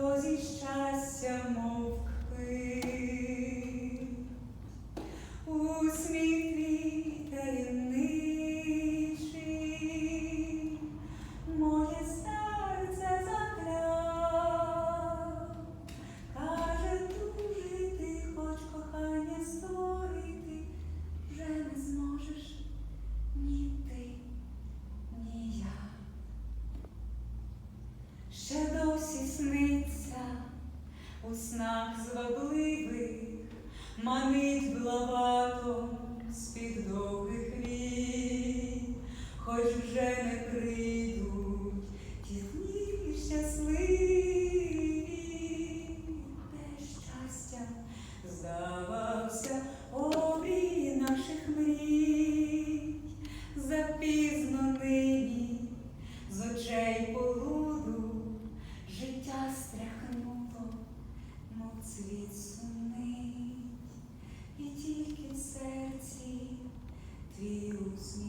то зі щастя мовки, у світлі таємничі моє серце закляв, каже жити, хоч кохання створити, вже не зможеш ні ти, ні я. Ще досі сни у снах звабливих манить блавато з-під довгих вій, хоч вже не прийдуть ті дні щасливі, те щастя? Здавався обрії наших мрій, запізно нині з очей полуду життя страх. receive